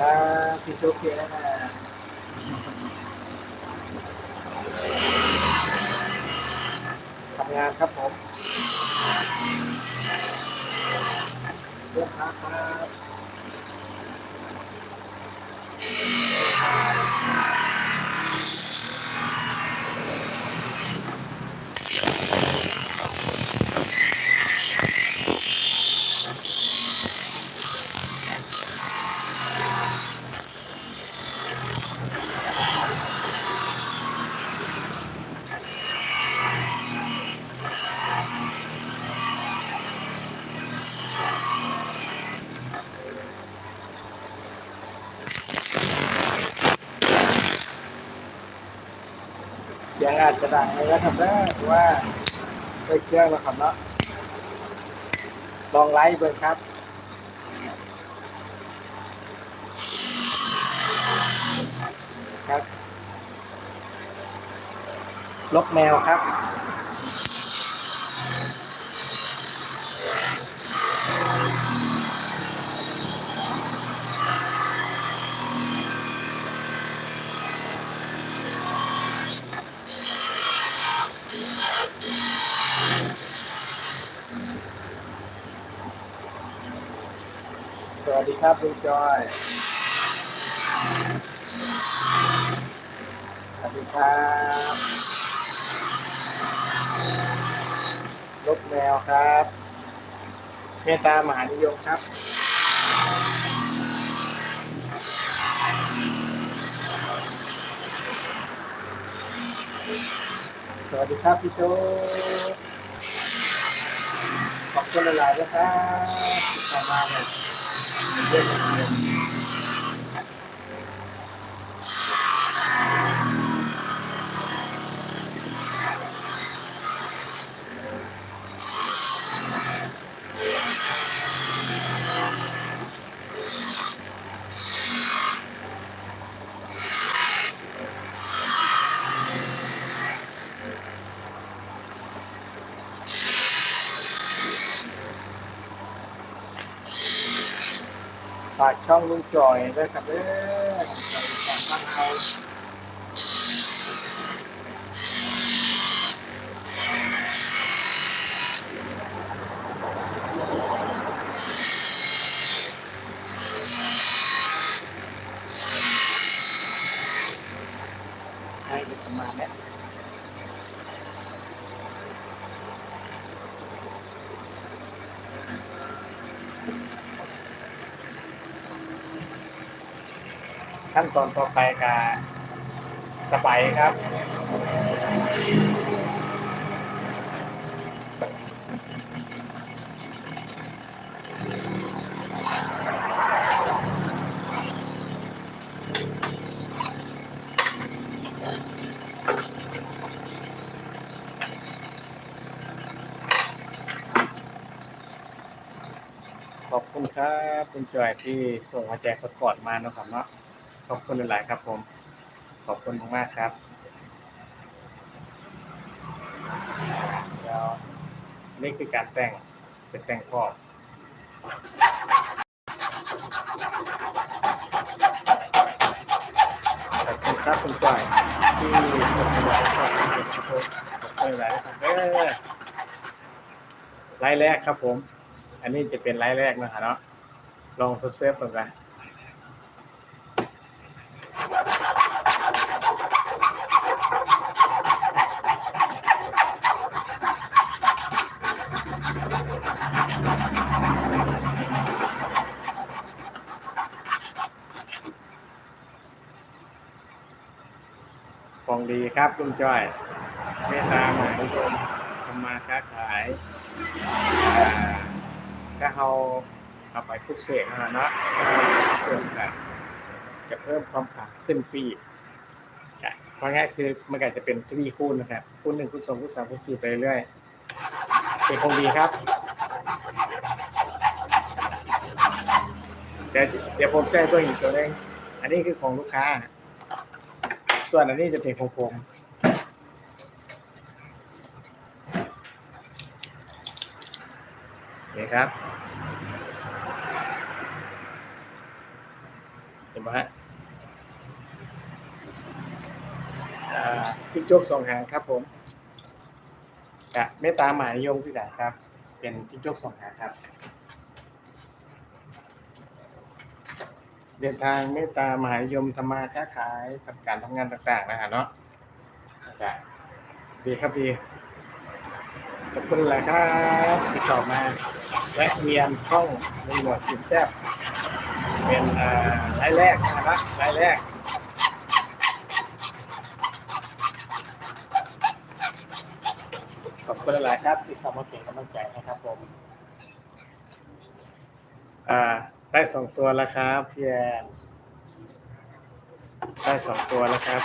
สวัสดีครับพี่ชุกพี่นะทำงานครับผมเรื่องครับาจจะดังเลยนะครับนะว่าไปเครื่องแล้วครับเนาะลองไลฟ์เบิ่งครับครับลกแมวครับ ครับลุงจอยสวัสดีครับลบแมวครับ เมตตามหานิยมครับสวัสดีครับพี่โจขอบคุณหลายๆนะครับที่เข้ามาเนี่ย Yes. ฝากช่องลุงจอยด้วยครับเด้อฝากบ้านเราให้เด็กประมาณเนี้ย ขั้นตอนต่อไปกับสไปครับขอบคุณครับ คุณจอยที่ส่งมาแจกสปอร์ตมาเนะครับเนาะ คุณหลาย ๆ ครับผม ขอบคุณมากๆครับเดี๋ยวนี่คือการแต่งเป็นแต่งครอบขอบคุณครับคุณจอยที่ส่งมาแจกสปอร์ตมาขอบคุณหลายๆครับไลน์แรกครับผม อันนี้จะเป็นไลฟ์แรกนะครับเนาะลองซับเซฟก่อนกัน ครับลุงจ้อยเมตตามหานิยมทำมาค้าขายอ่าถ้าเราเอาไปพุกเสกนะเนาะถ้าเราเสริมกันจะเพิ่มความขลังขึ้นปีเพราะง่ายคือมันก็จะเป็นทวีคูณนะครับคูณหนึ่งคูณสองคูณสามคูณสี่ไปเรื่อยเป็นของดีครับเดี๋ยวเดี๋ยวผมแจ้งเพิ่มอีกตัวนึงอันนี้คือของลูกค้า ส่วนอันนี้จะเป็นของผมโอเคครับเห็นไหมฮะจิ๊กโจ๊กสองหางครับผมกะเมตตามหมายยงที่ไหนครับ เป็นจิ๊กโจ๊กสองหางครับ เดินทางเมตตามหายมธรรมาค้าขายทำการทำงานต่าง ๆ นะฮะเนาะจ้ะดีครับดีขอบคุณหลายครับที่เข้ามาแวะเวียนช่องในหมวดสินแซบเป็นรายแรกนะครับรายแรกขอบคุณหลายครับที่เข้ามาเป็นกำลังใจนะครับผมอ่า ได้สองตัวแล้วครับพี่แอนได้สองตัวแล้วครับ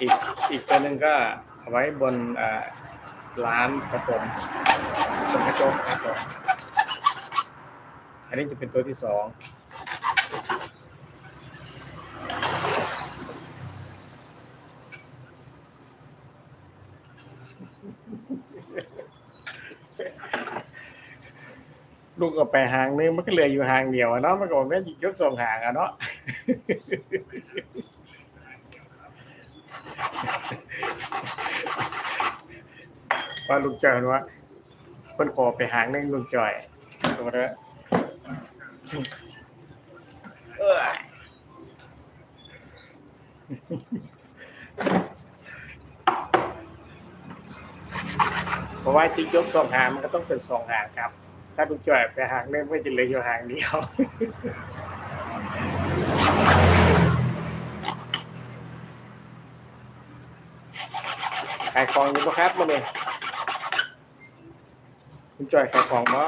อีกอีกตัวหนึ่งก็เอาไว้บนร้านกระผมบนกระจกครับผมอันนี้จะเป็นตัวที่สอง ลูกก็ไปหางนึงมันก็เหลืออยู่หางเดียวอะเนาะมันก็บอกว่ายกสองหางอะเนาะว่าลุงจอยว่าเพิ่นขอไปหางนึงลุงจอยตัวเอเอ้ยเพราะว่าจริงยกสองหางมันก็ต้องเป็นสองหางครับ ถ้าดูจ่อยไปหางหนึงไม่จะเหลืออยู่หางเดียวขายของอยู่ปะครับมาเลยคุณจอยขายของบ่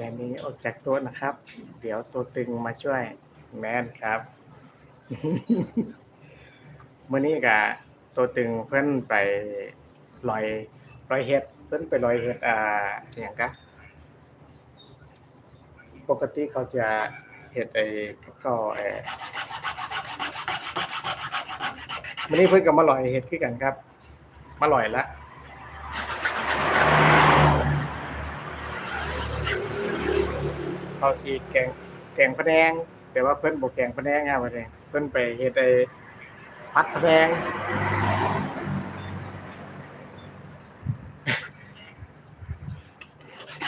ย่นี้ออกจากตัวนะครับ เดี๋ยวตัวตึงมาช่วยแมนครับเมื่อนี้กะตัวตึงเพิ่อนไปลอยลอยเฮ็ด เพิ่อนไปลอยเฮ็ดอ่าอย่างกะปกติเขาจะเฮ็ดไอ้กับข้าวไอ้มื่อนี้เพิ่อนก็มาลอยเฮ็ดคือกันครับ มาลอยละ เขาสีแกงแกงพะแนงแต่ว่าเพิ่นบ่แกงพะแนงครับว่าจังเพิ่นไปเฮ็ดไอ้พัดพะแนง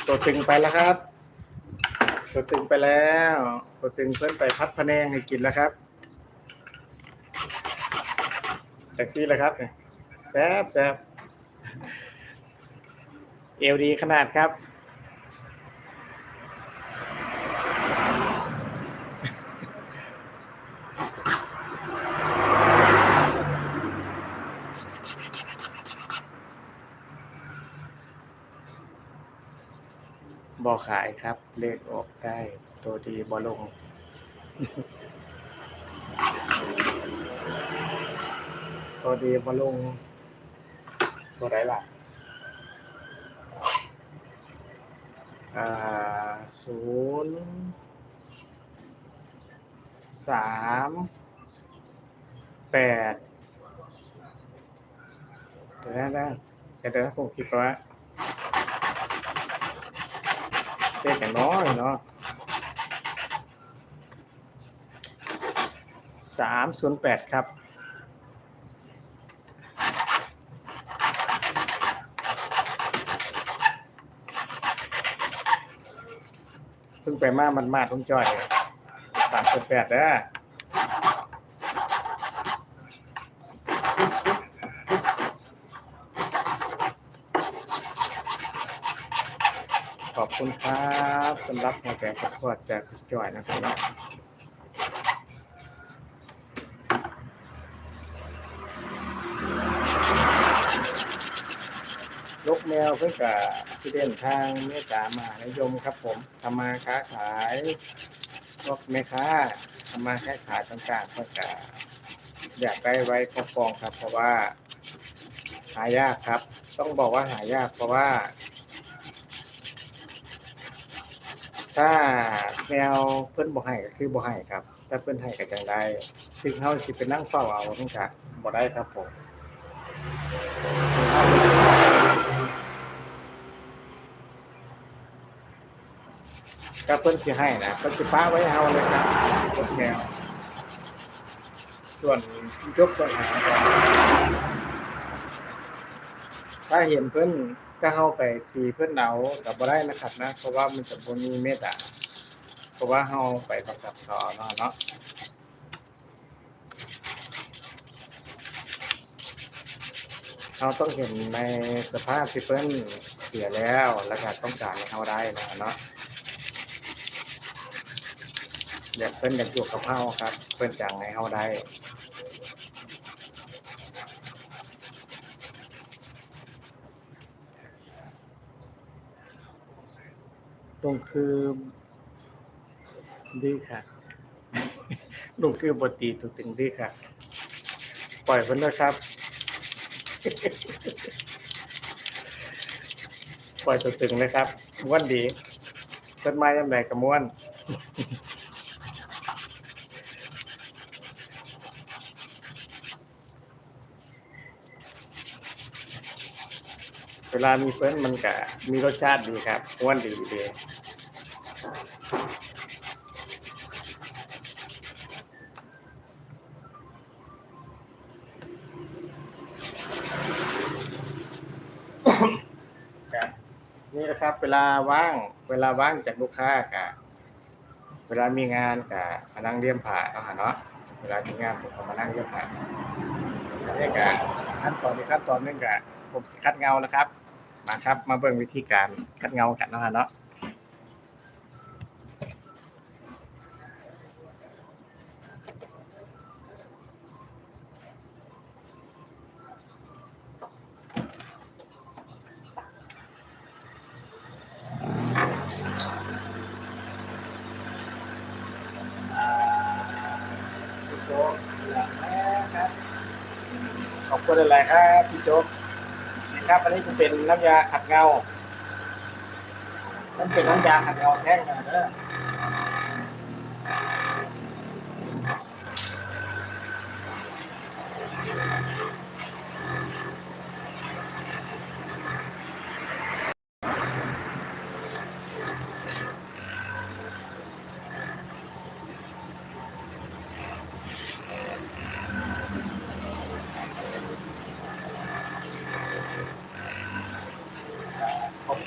ตัวตึงไปแล้วครับ ตัวตึงไปแล้ว ตัวตึงเพิ่นไปพัดพะแนงให้กินแล้วครับแท็กซี่แล้วครับแซ่บแซ่บเอวดีขนาดครับ บอขายครับ เลขออกได้ ตัวดีบอลง ตัวดีบอลง ตัวไหนล่ะอ่าศูนย์สามแปดเดี๋ยวนะนะเดี๋ยวนะผมคิดว่า เส้นอย่างน้อยเนาะสามศูนย์แปดครับเพิ่งไปมามันมาตรงจ้อยสามศูนย์แปดเด้อ คุณครับสำหรับหัวใจสปอร์ตจากคุณจ้อยนะครับลกแมวเพื่อกับที่เด่นทางเมตตามหานิยมครับ ผมทำมาค้าขายพวกแม่ค้าทำมาค้าขายต่างๆเพื่อกับอยากได้ไว้ครอบครองครับ เพราะว่าหายากครับ ต้องบอกว่าหายากเพราะว่า ถ้าแมวเพิ่นบ่ให้ก็คือบ่ให้ครับ ถ้าเพิ่นให้ก็จังได้ซึ่งเฮาสิไปนั่งเฝ้าเอามันก็บ่ได้ครับผมก็เพิ่นสิให้นะเพิ่นสิป้าไว้เฮาเลยครับกดแมวส่วนยกส่วนหางถ้าเห็นเพิ่น ก็เฮาไปตีเพิ่อนเอาก็บ่ได้นะครับนะ เพราะว่ามันจะบ่มีเมตตาเพราะว่าเฮาไปบังคับเขาเอเนาะเนาะเราต้องเห็นในสภาพที่เพิ่นเสียแล้วแล้วก็ต้องการให้เฮาได้นะเนาะอยากเพิ่นอยากอยู่กับเฮาครับ เพิ่นจังให้เฮาได้ ลงคือดีค่ะลงคือบทตีถูกถึงดีค่ะ ปล่อยเพิ่นนะครับ ปล่อยตัวตึงนะครับม้วนดีต้นไม้ยำไหนกับม้วน เวลามีเพิ่นมันก็มีรสชาติดีครับม้วนดีดีครับนี่นะครับ เวลาว่าง เวลาว่างจากลูกค้ากะเวลามีงานกะมานั่งเลี่ยมผ่าเนาะเนาะเวลามีงานผมก็มานั่งเลี่ยมผ่าอันนี้กะขั้นตอนนี้ขั้นตอนนึงกะผมสิคัดเงานะครับ มาครับ มาเบิ่งวิธีการคัดเงากันนะค่ะเนาะกครับขอบคุณอะไรครับพี่โจ๊ก นะครับ อันนี้จะเป็นน้ำยาขัดเงา มันเป็นน้ำยาขัดเงาแท่งนะเด้อ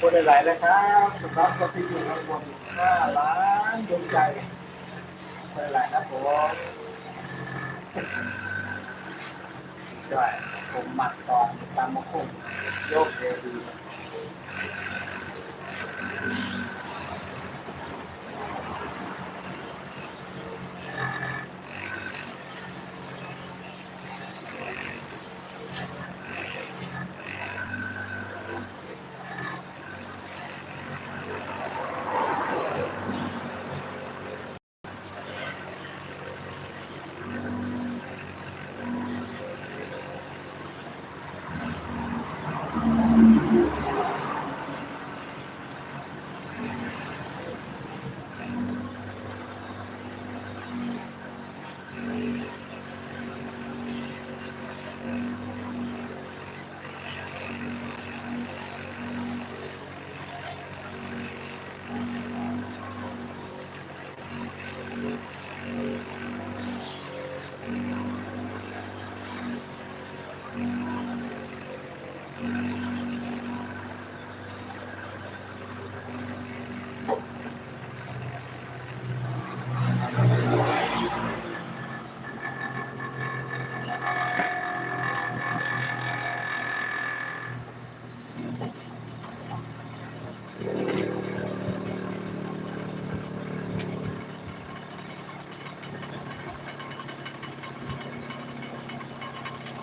คนหลายๆนะครับสำหรับคนที่อยู่ข้างบนห้าล้านดวงใจคุณหลายๆครับผมด้วยผมหมัดตอนตามมาคุมโยกเดดี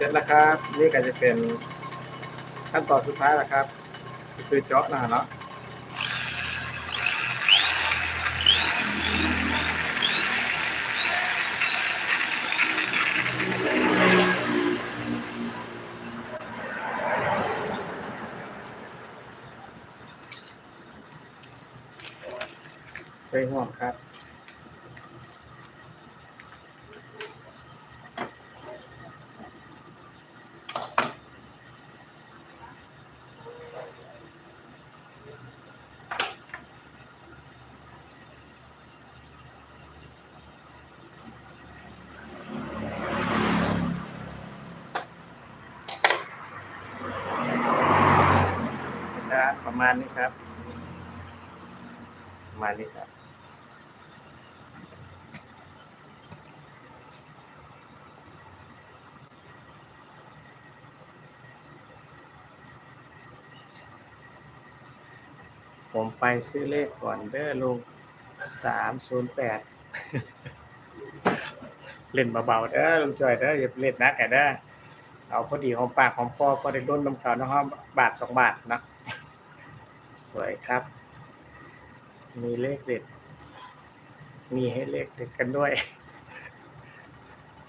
ร็จแล้วครับ นี่ก็จะเป็นขั้นตอนสุดท้ายแล้วครับคือเจาะนะฮะเนาะใส่ห่วงครับ ประมาณนี้ครับประมาณนี้ครับผมไปซื้อเลขก่อนเด้อลุงสามศูนย์แปดเล่นเบาๆเด้อลุงจอยเด้ออย่าเล่นนักแกเด้อเอาพอดีหอมปากหอมคอพอได้ด้นน้ำขาวน้ำหอมบาทสองบาทนะ สวยครับ มีเลขเด็ด มีให้เลขเด็ดกันด้วย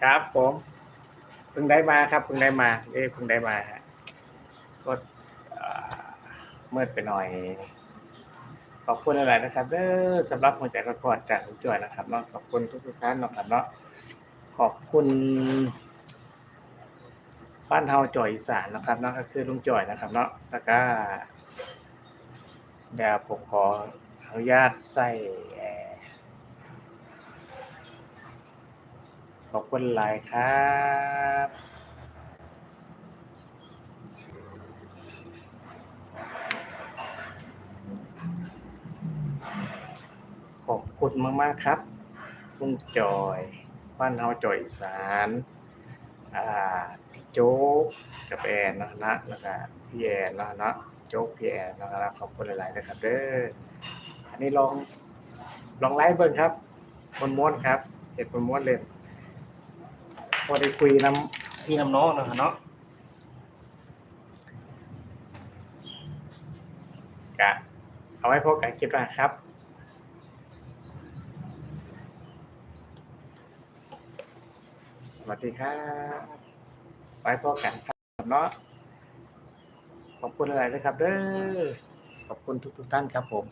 ครับผมเพิ่งได้มาครับเพิ่งได้มาเลขเพิ่งได้มาฮะก็เมื่อไปหน่อย ขอบคุณอะไรนะครับเด้อสำหรับหัวใจกอดจากลุงจอยนะครับเนาะขอบคุณทุกท่านนะครับเนาะขอบคุณบ้านเฮาจอยอีสานนะครับเนาะก็คือลุงจอยนะครับเนาะแล้วก็ เดี๋ยวผมขออนุญาตใส่แอร์ขอบคุณหลายครับขอบคุณมาก ๆ ครับลุงจอยบ้านเฮาจอยสานอ่าพี่โจ๊กกับแอนนะนะแล้วก็พี่แอนนะนะ โจ๊กพี่แอนนะครับขอบคุณหลายๆนะครับเด้ออันนี้ลองลองไลฟ์เบิ่งครับม้วนๆครับเห็ดม้วนๆเลยพอได้คุยน้ำพี่น้ำน้องนะครับเนาะกะเอาไว้พบกันคลิปหน้าครับสวัสดีครับไว้พบกันครับเนาะ ขอบคุณหลายๆนะครับเด้อขอบคุณทุกๆท่านครับผม